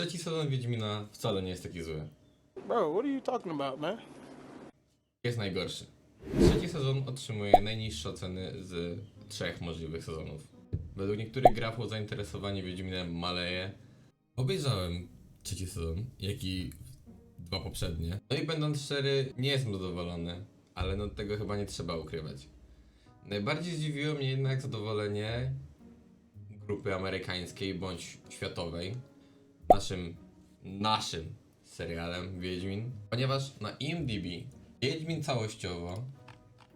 trzeci sezon Wiedźmina wcale nie jest taki zły. Bro, what are you talking about, man? Jest najgorszy. Trzeci sezon otrzymuje najniższe oceny z trzech możliwych sezonów. Według niektórych grafów zainteresowanie Wiedźminem maleje. Obejrzałem trzeci sezon, jak i dwa poprzednie. No i będąc szczery, nie jestem zadowolony, ale no tego chyba nie trzeba ukrywać. Najbardziej zdziwiło mnie jednak zadowolenie grupy amerykańskiej bądź światowej naszym, naszym serialem Wiedźmin, ponieważ na IMDb Wiedźmin całościowo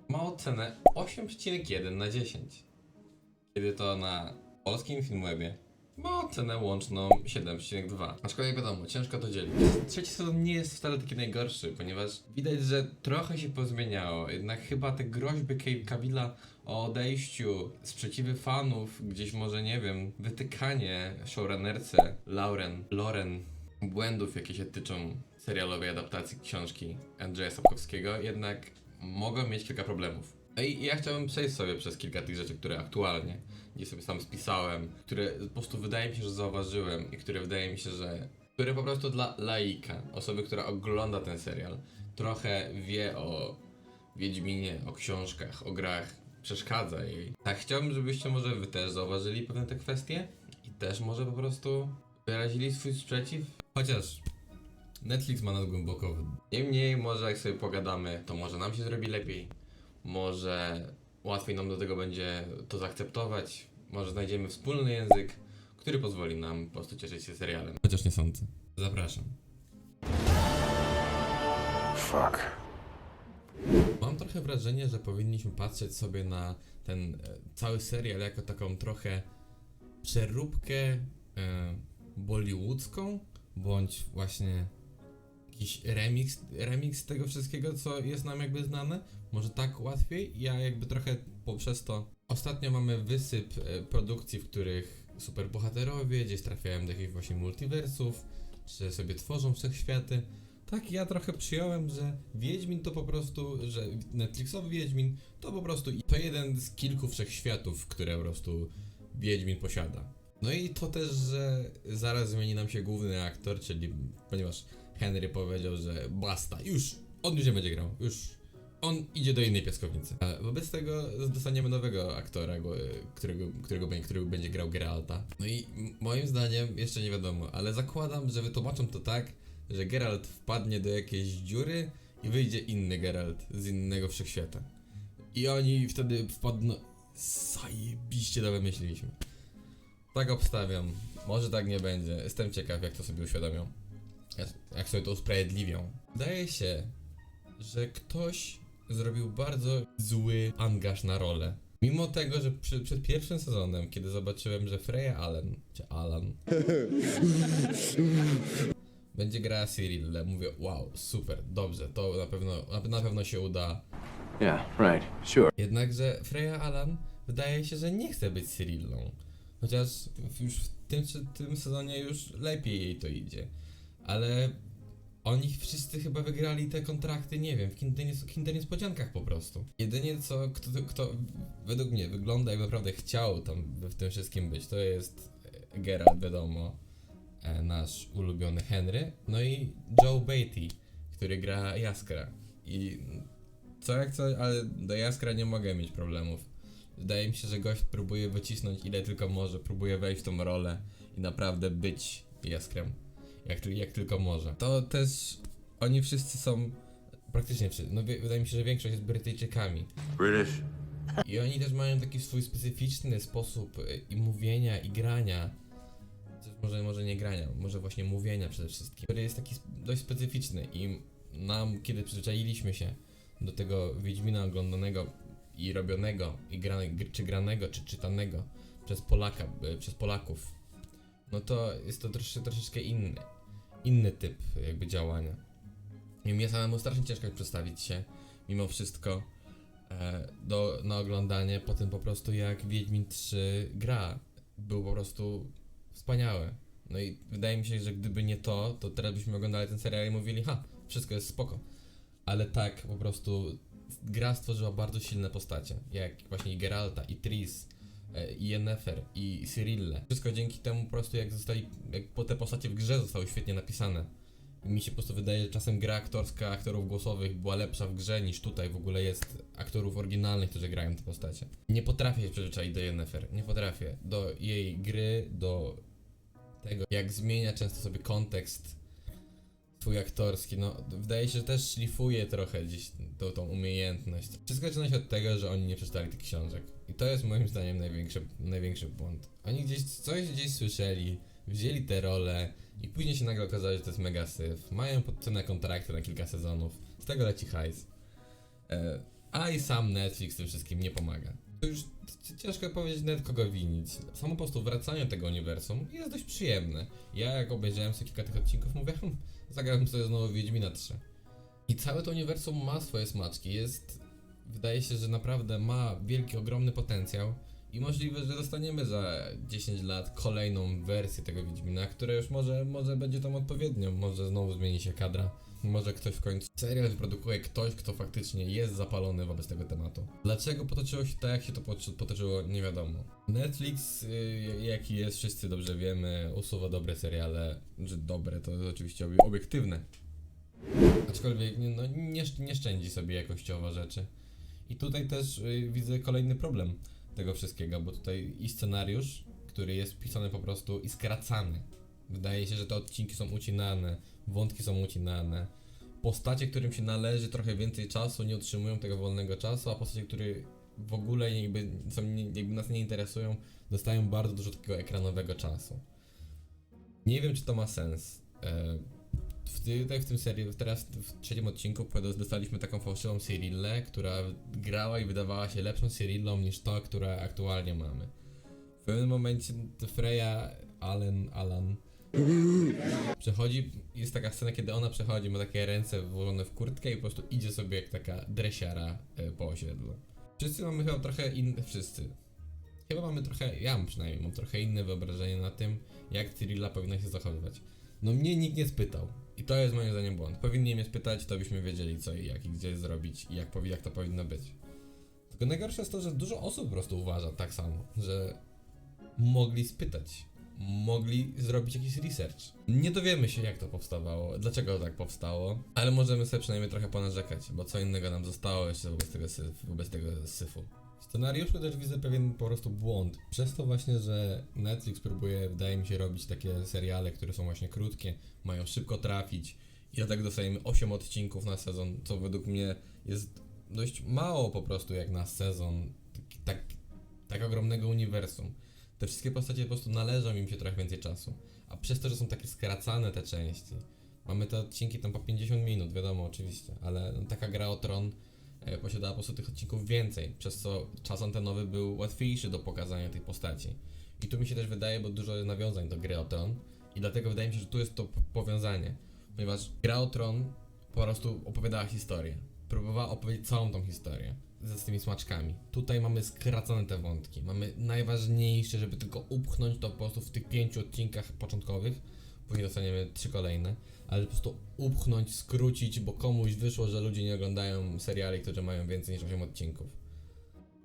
ma ocenę 8,1 na 10, kiedy to na polskim Filmwebie ma ocenę łączną 7,2. Aczkolwiek wiadomo, ciężko to dzielić. Trzeci sezon nie jest wcale taki najgorszy, ponieważ widać, że trochę się pozmieniało. Jednak chyba te groźby Kabila o odejściu, sprzeciwy fanów, gdzieś może nie wiem, wytykanie showrunnerce Lauren, Loren, błędów, jakie się tyczą serialowej adaptacji książki Andrzeja Sapkowskiego, jednak mogą mieć kilka problemów. No i ja chciałbym przejść sobie przez kilka tych rzeczy, które aktualnie, gdzie sobie sam spisałem, które po prostu wydaje mi się, że zauważyłem i które wydaje mi się, że które po prostu dla laika, osoby, która ogląda ten serial, trochę wie o Wiedźminie, o książkach, o grach, przeszkadza jej. Tak, chciałbym, żebyście może wy też zauważyli pewne te kwestie i też może po prostu wyrazili swój sprzeciw. Chociaż Netflix ma nas głęboko. Niemniej, może jak sobie pogadamy, to może nam się zrobi lepiej. Może łatwiej nam do tego będzie to zaakceptować. Może znajdziemy wspólny język, który pozwoli nam po prostu cieszyć się serialem. Chociaż nie sądzę. Zapraszam. Fuck. Mam trochę wrażenie, że powinniśmy patrzeć sobie na ten e, cały serial jako taką trochę przeróbkę e, bollywoodzką, bądź właśnie jakiś remix, remix tego wszystkiego, co jest nam jakby znane. Może tak łatwiej. Ja jakby trochę poprzez to. Ostatnio mamy wysyp e, produkcji, w których superbohaterowie gdzieś trafiają do jakichś właśnie multiversów, czy sobie tworzą wszechświaty. Tak, ja trochę przyjąłem, że Wiedźmin to po prostu, że Netflixowy Wiedźmin to po prostu to jeden z kilku wszechświatów, które po prostu Wiedźmin posiada. No i to też, że zaraz zmieni nam się główny aktor, czyli ponieważ Henry powiedział, że basta, już, on już nie będzie grał, już on idzie do innej piaskownicy. A wobec tego dostaniemy nowego aktora, go- którego, którego, będzie- grał Geralta. No i moim zdaniem jeszcze nie wiadomo, ale zakładam, że wytłumaczą to tak, że Geralt wpadnie do jakiejś dziury i wyjdzie inny Geralt z innego wszechświata. I oni wtedy wpadną. Zajebiście to wymyśliliśmy. Tak obstawiam. Może tak nie będzie. Jestem ciekaw, jak to sobie uświadomią. Jak- sobie to usprawiedliwią. Wydaje się, że ktoś zrobił bardzo zły angaż na rolę. Mimo tego, że przy, przed pierwszym sezonem, kiedy zobaczyłem, że Freya Allen, czy Alan, będzie grała Cyrillę, mówię, wow, super, dobrze, to na pewno, na, na pewno się uda. Yeah, right. Sure. Jednakże Freya Alan wydaje się, że nie chce być Cyrillą. Chociaż już w tym, czy- tym sezonie już lepiej jej to idzie. Ale oni wszyscy chyba wygrali te kontrakty, nie wiem, w kinder, niespodziankach po prostu. Jedynie co, kto, kto według mnie wygląda jak naprawdę chciał tam w tym wszystkim być, to jest e, Geralt, wiadomo, e, nasz ulubiony Henry, no i Joe Beatty, który gra Jaskra. I co jak co, ale do Jaskra nie mogę mieć problemów. Wydaje mi się, że gość próbuje wycisnąć ile tylko może, próbuje wejść w tą rolę i naprawdę być Jaskrem. Jak, jak tylko może. To też oni wszyscy są praktycznie wszyscy. No wydaje mi się, że większość jest Brytyjczykami. British? I oni też mają taki swój specyficzny sposób y, i mówienia i grania. Może, może nie grania, może właśnie mówienia przede wszystkim, który jest taki dość specyficzny i nam, kiedy przyzwyczailiśmy się do tego Wiedźmina oglądanego i robionego, i grane, gr- czy granego, czy czytanego przez Polaka, y, przez Polaków, no to jest to trosze, troszeczkę inny, inny typ jakby działania. I mnie samemu strasznie ciężko jest przedstawić się, mimo wszystko, e, do, na oglądanie po tym po prostu jak Wiedźmin 3 gra. Był po prostu wspaniały. No i wydaje mi się, że gdyby nie to, to teraz byśmy oglądali ten serial i mówili, ha, wszystko jest spoko. Ale tak po prostu gra stworzyła bardzo silne postacie, jak właśnie i Geralta, i Tris, i Yennefer, i Cyrille. Wszystko dzięki temu po prostu jak zostali, jak po te postacie w grze zostały świetnie napisane. I mi się po prostu wydaje, że czasem gra aktorska aktorów głosowych była lepsza w grze niż tutaj w ogóle jest aktorów oryginalnych, którzy grają te postacie. Nie potrafię się przyzwyczaić do Yennefer, nie potrafię. Do jej gry, do tego, jak zmienia często sobie kontekst swój aktorski, no wydaje się, że też szlifuje trochę gdzieś tą, tą umiejętność. Wszystko zaczyna się od tego, że oni nie przeczytali tych książek. I to jest moim zdaniem największy, największy błąd. Oni gdzieś coś gdzieś słyszeli, wzięli te role i później się nagle okazało, że to jest mega syf. Mają podpisane kontrakty na kilka sezonów, z tego leci hajs. E, a i sam Netflix tym wszystkim nie pomaga. To już ciężko powiedzieć nawet kogo winić. Samo po prostu wracanie tego uniwersum jest dość przyjemne. Ja jak obejrzałem sobie kilka tych odcinków mówię, hm, zagrałem sobie znowu Wiedźmina 3. I całe to uniwersum ma swoje smaczki. Jest, wydaje się, że naprawdę ma wielki, ogromny potencjał. I możliwe, że dostaniemy za 10 lat kolejną wersję tego Wiedźmina, która już może, może będzie tam odpowiednią. Może znowu zmieni się kadra. Może ktoś w końcu serial wyprodukuje ktoś, kto faktycznie jest zapalony wobec tego tematu. Dlaczego potoczyło się tak, jak się to potoczy- potoczyło, nie wiadomo. Netflix, y, jaki jest, wszyscy dobrze wiemy, usuwa dobre seriale, że dobre to oczywiście obie- obiektywne. Aczkolwiek no, nie, nie szczędzi sobie jakościowo rzeczy. I tutaj też y, widzę kolejny problem tego wszystkiego, bo tutaj i scenariusz, który jest pisany po prostu i skracany. Wydaje się, że te odcinki są ucinane, wątki są ucinane. Postacie, którym się należy trochę więcej czasu, nie otrzymują tego wolnego czasu, a postacie, które w ogóle jakby, są, jakby nas nie interesują, dostają bardzo dużo takiego ekranowego czasu. Nie wiem, czy to ma sens. E, w, w tym serii, teraz w trzecim odcinku dostaliśmy taką fałszywą Cyrillę, która grała i wydawała się lepszą Cyrillą niż to, które aktualnie mamy. W pewnym momencie Freya Allen, Alan przechodzi, jest taka scena, kiedy ona przechodzi, ma takie ręce włożone w kurtkę i po prostu idzie sobie jak taka dresiara e, po osiedlu. Wszyscy mamy chyba trochę inne, wszyscy. Chyba mamy trochę, ja mam przynajmniej, mam trochę inne wyobrażenie na tym, jak Cyrilla powinna się zachowywać. No mnie nikt nie spytał. I to jest moim zdaniem błąd. Powinni mnie spytać, to byśmy wiedzieli co i jak i gdzie zrobić i jak, powi- jak to powinno być. Tylko najgorsze jest to, że dużo osób po prostu uważa tak samo, że mogli spytać. Mogli zrobić jakiś research. Nie dowiemy się, jak to powstawało, dlaczego tak powstało, ale możemy sobie przynajmniej trochę ponarzekać, bo co innego nam zostało jeszcze wobec tego, wobec tego syfu. Scenariuszu też widzę pewien po prostu błąd. Przez to właśnie, że Netflix próbuje, wydaje mi się, robić takie seriale, które są właśnie krótkie, mają szybko trafić i dlatego dostajemy 8 odcinków na sezon, co według mnie jest dość mało po prostu jak na sezon tak, tak, tak ogromnego uniwersum. Te wszystkie postacie po prostu należą im się trochę więcej czasu. A przez to, że są takie skracane te części, mamy te odcinki tam po 50 minut, wiadomo oczywiście, ale no, taka gra o tron posiadała po prostu tych odcinków więcej, przez co czas antenowy był łatwiejszy do pokazania tej postaci. I tu mi się też wydaje, bo dużo jest nawiązań do gry o tron i dlatego wydaje mi się, że tu jest to powiązanie, ponieważ gra o tron po prostu opowiadała historię. Próbowała opowiedzieć całą tą historię z tymi smaczkami. Tutaj mamy skracane te wątki. Mamy najważniejsze, żeby tylko upchnąć to po prostu w tych pięciu odcinkach początkowych. Później dostaniemy trzy kolejne, ale po prostu upchnąć, skrócić, bo komuś wyszło, że ludzie nie oglądają seriali, które mają więcej niż 8 odcinków.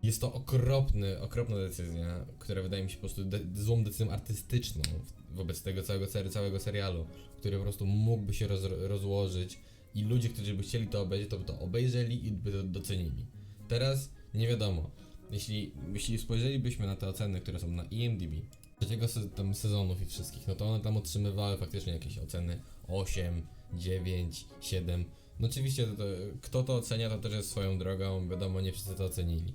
Jest to okropny, okropna decyzja, która wydaje mi się po prostu de złą decyzją artystyczną wobec tego całego, ser całego serialu, który po prostu mógłby się roz rozłożyć i ludzie, którzy by chcieli to obejrzeć, to by to obejrzeli i by to docenili. Teraz nie wiadomo. Jeśli, jeśli spojrzelibyśmy na te oceny, które są na IMDb, trzeciego se tam sezonów i wszystkich, no to one tam otrzymywały faktycznie jakieś oceny 8, 9, 7. No oczywiście, to, to, kto to ocenia, to też jest swoją drogą, wiadomo, nie wszyscy to ocenili.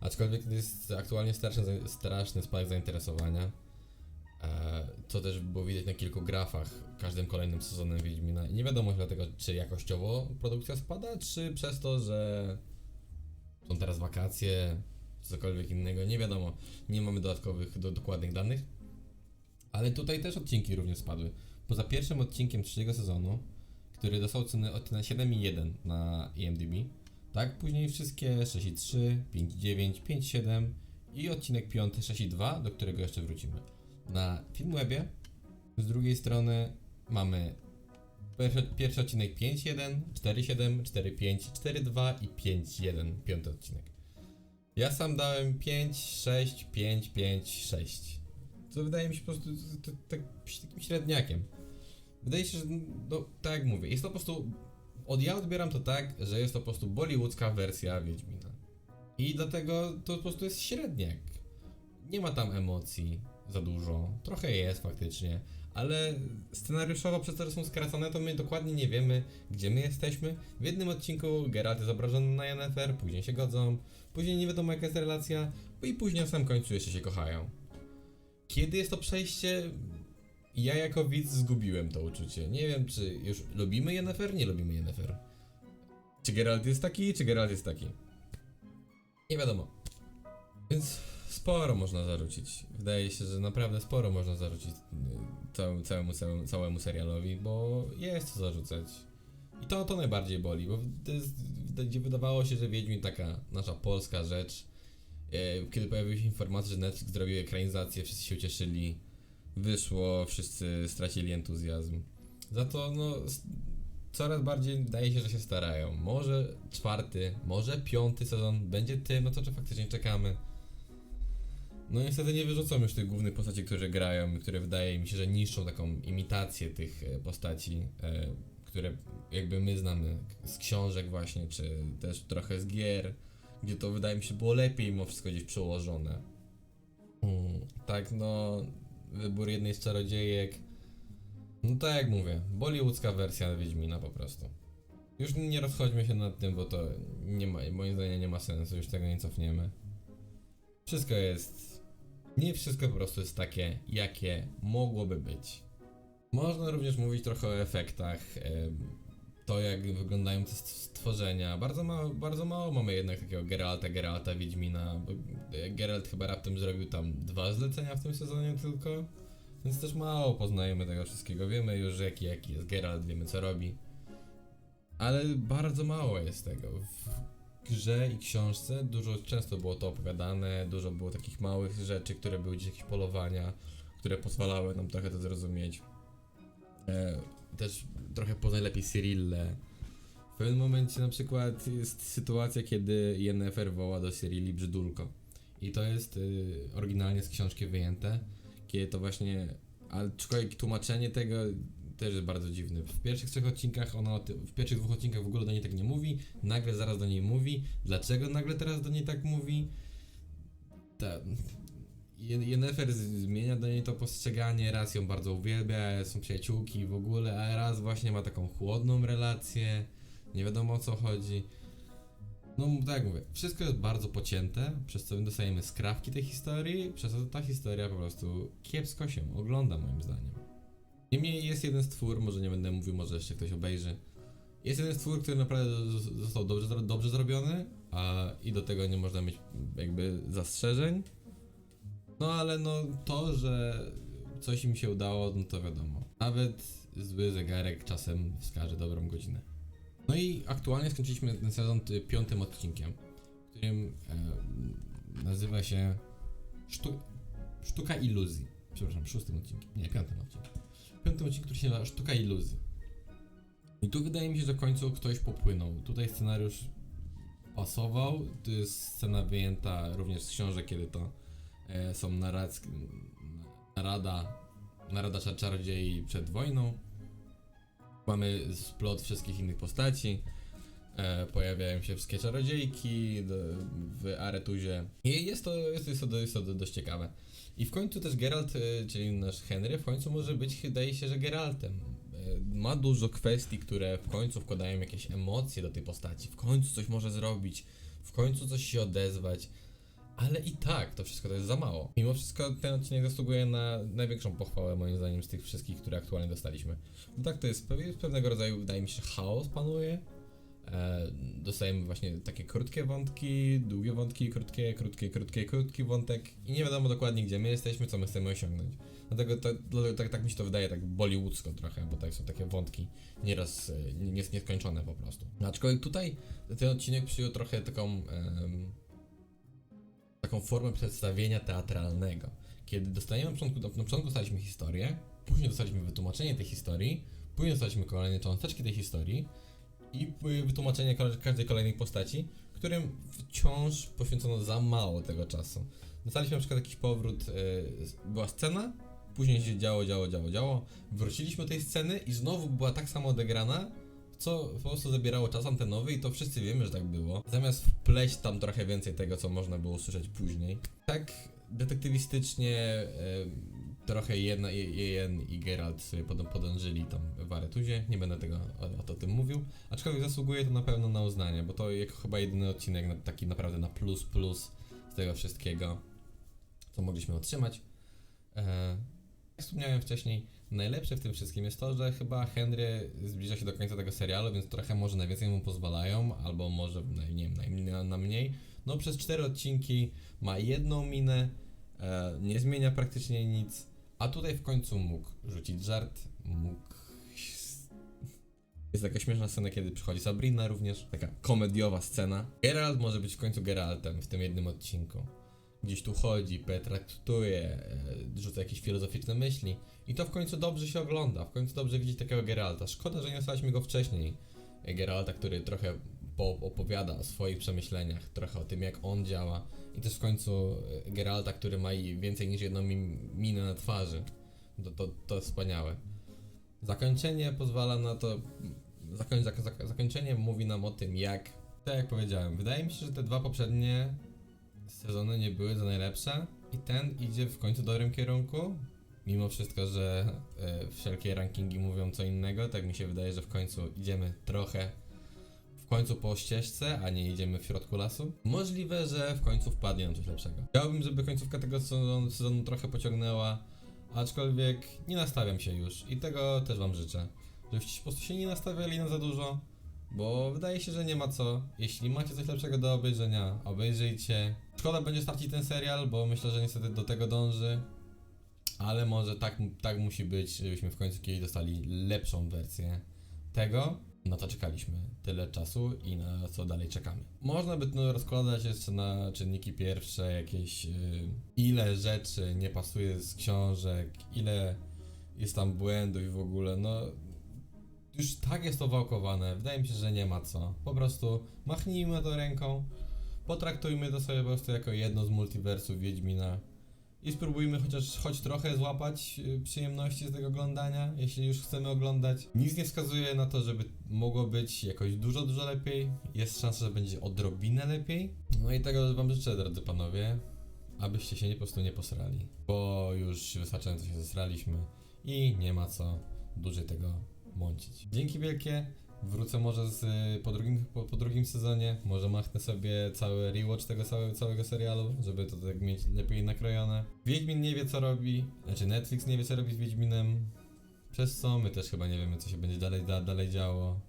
Aczkolwiek to jest aktualnie straszny, straszny spadek zainteresowania. E, co też było widać na kilku grafach każdym kolejnym sezonem Wiedźmina. Nie wiadomo dlatego, czy jakościowo produkcja spada, czy przez to, że są teraz wakacje, cokolwiek innego, nie wiadomo. Nie mamy dodatkowych, do, dokładnych danych. Ale tutaj też odcinki również spadły. Poza pierwszym odcinkiem trzeciego sezonu, który dostał cenę, ocenę 7,1 na IMDb, tak? Później wszystkie 6,3, 5,9, 5,7 i odcinek 5 6,2, do którego jeszcze wrócimy. Na Filmwebie z drugiej strony mamy pierwszy, pierwszy odcinek 5.1, 4.7, 4.5, 4.2 i 5.1, piąty odcinek. Ja sam dałem 5, 6, 5, 5, 6. Co wydaje mi się po prostu t- t- tak, takim średniakiem. Wydaje się, że no, tak jak mówię, jest to po prostu. Od ja odbieram to tak, że jest to po prostu bollywoodzka wersja Wiedźmina. I dlatego to po prostu jest średniak. Nie ma tam emocji za dużo. Trochę jest faktycznie, ale scenariuszowo przez to, że są skracane, to my dokładnie nie wiemy, gdzie my jesteśmy. W jednym odcinku Geralt jest obrażony na Yennefer, później się godzą, później nie wiadomo jaka jest relacja, i później na samym końcu jeszcze się kochają. Kiedy jest to przejście? Ja jako widz zgubiłem to uczucie. Nie wiem, czy już lubimy Yennefer, nie lubimy Yennefer. Czy Geralt jest taki, czy Geralt jest taki? Nie wiadomo. Więc sporo można zarzucić. Wydaje się, że naprawdę sporo można zarzucić y, całemu, całemu, całemu serialowi, bo jest co zarzucać. I to, to najbardziej boli, bo to jest, gdzie wydawało się, że Wiedźmin taka nasza polska rzecz. E, Kiedy pojawiły się informacje, że Netflix zrobił ekranizację, wszyscy się ucieszyli. Wyszło, wszyscy stracili entuzjazm. Za to, no, coraz bardziej wydaje się, że się starają. Może czwarty, może piąty sezon będzie tym, no to czy faktycznie czekamy. No niestety nie wyrzucą już tych głównych postaci, które grają, które wydaje mi się, że niszczą taką imitację tych e, postaci, e, które jakby my znamy z książek właśnie, czy też trochę z gier, gdzie to wydaje mi się było lepiej mimo wszystko gdzieś przełożone. Mm, tak, no, wybór jednej z czarodziejek, no tak jak mówię, bollywoodzka wersja Wiedźmina po prostu. Już nie rozchodźmy się nad tym, bo to nie ma, moim zdaniem nie ma sensu, już tego nie cofniemy. Wszystko jest. Nie wszystko po prostu jest takie, jakie mogłoby być. Można również mówić trochę o efektach, to jak wyglądają te stworzenia. Bardzo mało, bardzo mało mamy jednak takiego Geralta, Geralta, Wiedźmina, bo e, Geralt chyba raptem zrobił tam dwa zlecenia w tym sezonie tylko, więc też mało poznajemy tego wszystkiego. Wiemy już jaki, jaki jest Geralt, wiemy co robi. Ale bardzo mało jest tego. W grze i książce dużo często było to opowiadane, dużo było takich małych rzeczy, które były gdzieś jakieś polowania, które pozwalały nam trochę to zrozumieć. E, też trochę poznać lepiej Cyrillę. W pewnym momencie na przykład jest sytuacja, kiedy Yennefer woła do Cyrilli brzydulko. I to jest y, oryginalnie z książki wyjęte, kiedy to właśnie, ale aczkolwiek tłumaczenie tego też jest bardzo dziwne. W pierwszych trzech odcinkach ona, w pierwszych dwóch odcinkach w ogóle do niej tak nie mówi, nagle zaraz do niej mówi. Dlaczego nagle teraz do niej tak mówi? Ta, Je- Yennefer z- zmienia do niej to postrzeganie, raz ją bardzo uwielbia, są przyjaciółki w ogóle, a raz właśnie ma taką chłodną relację, nie wiadomo o co chodzi. No tak jak mówię, wszystko jest bardzo pocięte, przez co my dostajemy skrawki tej historii, przez co ta historia po prostu kiepsko się ogląda moim zdaniem. Niemniej jest jeden stwór, może nie będę mówił, może jeszcze ktoś obejrzy. Jest jeden stwór, który naprawdę został dobrze, dobrze zrobiony, a i do tego nie można mieć jakby zastrzeżeń. No ale no to, że coś im się udało, no to wiadomo. Nawet zły zegarek czasem wskaże dobrą godzinę. No i aktualnie skończyliśmy ten sezon ty- piątym odcinkiem, którym e, nazywa się Sztu Sztuka Iluzji. Przepraszam, szóstym odcinkiem. Nie, piątym odcinkiem. Piątym odcinku, który się nazywa Sztuka Iluzji. I tu wydaje mi się, że w końcu ktoś popłynął. Tutaj scenariusz pasował. To jest scena wyjęta również z książek, kiedy to e, są narad, narada, narada czar- czarodziei przed wojną. Mamy splot wszystkich innych postaci. E, pojawiają się wszystkie czarodziejki do, w Aretuzie. I jest to, jest, jest, to, jest to dość ciekawe. I w końcu też Geralt, e, czyli nasz Henry, w końcu może być, wydaje się, że Geraltem. E, Ma dużo kwestii, które w końcu wkładają jakieś emocje do tej postaci. W końcu coś może zrobić, w końcu coś się odezwać. Ale i tak, to wszystko to jest za mało. Mimo wszystko ten odcinek zasługuje na największą pochwałę moim zdaniem z tych wszystkich, które aktualnie dostaliśmy. Bo tak to jest pew- pewnego rodzaju, wydaje mi się, chaos panuje. E, dostajemy właśnie takie krótkie wątki, długie wątki, krótkie, krótkie, krótkie, krótki wątek i nie wiadomo dokładnie gdzie my jesteśmy, co my chcemy osiągnąć. Dlatego to, dlatego tak, tak mi się to wydaje, tak bollywoodzko trochę, bo tak są takie wątki nieraz e, nie, nie, nieskończone po prostu. Aczkolwiek tutaj ten odcinek przyjął trochę taką taką formę przedstawienia teatralnego. Kiedy dostajemy na początku, na początku dostaliśmy historię, później dostaliśmy wytłumaczenie tej historii, później dostaliśmy kolejne cząsteczki tej historii i y, wytłumaczenie każdej kolejnej postaci, którym wciąż poświęcono za mało tego czasu. Dostaliśmy na przykład jakiś powrót, y, była scena, później się działo, działo, działo, działo, wróciliśmy do tej sceny i znowu była tak samo odegrana, co po prostu zabierało czas antenowy i to wszyscy wiemy, że tak było. Zamiast wpleść tam trochę więcej tego, co można było usłyszeć później. Tak detektywistycznie e, trochę jedna, Jen i Geralt sobie pod, podążyli tam w Aretuzie, nie będę tego o, o tym mówił, aczkolwiek zasługuje to na pewno na uznanie, bo to jako chyba jedyny odcinek na, taki naprawdę na plus plus z tego wszystkiego, co mogliśmy otrzymać. E, jak wspomniałem wcześniej, najlepsze w tym wszystkim jest to, że chyba Henry zbliża się do końca tego serialu, więc trochę może na więcej mu pozwalają, albo może nie wiem, na, na, na mniej. No przez cztery odcinki ma jedną minę, e, nie zmienia praktycznie nic, a tutaj w końcu mógł rzucić żart, mógł... Jest taka śmieszna scena, kiedy przychodzi Sabrina również, taka komediowa scena. Geralt może być w końcu Geraltem w tym jednym odcinku gdzieś tu chodzi, pretraktuje, e, rzuca jakieś filozoficzne myśli. I to w końcu dobrze się ogląda, w końcu dobrze widzieć takiego Geralta. Szkoda, że nie dostaliśmy go wcześniej. E, Geralta, który trochę po- opowiada o swoich przemyśleniach, trochę o tym, jak on działa. I też w końcu e, Geralta, który ma więcej niż jedną mi- minę na twarzy. To, to, to jest wspaniałe. Zakończenie pozwala na to. Zakoń, zak, zak, zakończenie mówi nam o tym, jak. Tak jak powiedziałem, wydaje mi się, że te dwa poprzednie sezony nie były za najlepsze i ten idzie w końcu w dobrym kierunku. Mimo wszystko, że e, wszelkie rankingi mówią co innego, tak mi się wydaje, że w końcu idziemy trochę w końcu po ścieżce, a nie idziemy w środku lasu. Możliwe, że w końcu wpadnie nam coś lepszego. Chciałbym, żeby końcówka tego sezonu, sezonu trochę pociągnęła, aczkolwiek nie nastawiam się już i tego też wam życzę. Żebyście po prostu się nie nastawiali na za dużo, bo wydaje się, że nie ma co. Jeśli macie coś lepszego do obejrzenia, obejrzyjcie. Szkoda będzie stracić ten serial, bo myślę, że niestety do tego dąży. Ale może tak, tak musi być, żebyśmy w końcu kiedyś dostali lepszą wersję tego. Na to czekaliśmy tyle czasu i na co dalej czekamy. Można by to rozkładać jeszcze na czynniki pierwsze, jakieś yy, ile rzeczy nie pasuje z książek, ile jest tam błędów i w ogóle, no już tak jest to wałkowane, wydaje mi się, że nie ma co. Po prostu machnijmy to ręką, potraktujmy to sobie po prostu jako jedno z multiversów Wiedźmina i spróbujmy chociaż choć trochę złapać y, przyjemności z tego oglądania, jeśli już chcemy oglądać. Nic nie wskazuje na to, żeby mogło być jakoś dużo, dużo lepiej. Jest szansa, że będzie odrobinę lepiej. No i tego wam życzę, drodzy panowie, abyście się nie, po prostu nie posrali, bo już wystarczająco się zesraliśmy i nie ma co dłużej tego mącić. Dzięki wielkie. Wrócę może z, po, drugim, po, po drugim sezonie. Może machnę sobie cały rewatch tego całego, całego serialu, żeby to tak mieć lepiej nakrojone. Wiedźmin nie wie co robi, znaczy Netflix nie wie co robi z Wiedźminem. Przez co my też chyba nie wiemy co się będzie dalej, da, dalej działo.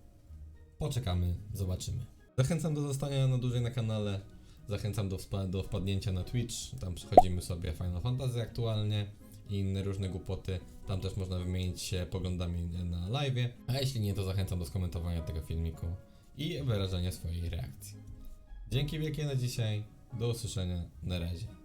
Poczekamy, zobaczymy. Zachęcam do zostania na dłużej na kanale. Zachęcam do, do wpadnięcia na Twitch. Tam przechodzimy sobie Final Fantasy aktualnie i inne różne głupoty. Tam też można wymienić się poglądami na live. A jeśli nie, to zachęcam do skomentowania tego filmiku i wyrażenia swojej reakcji. Dzięki wielkie na dzisiaj. Do usłyszenia. Na razie.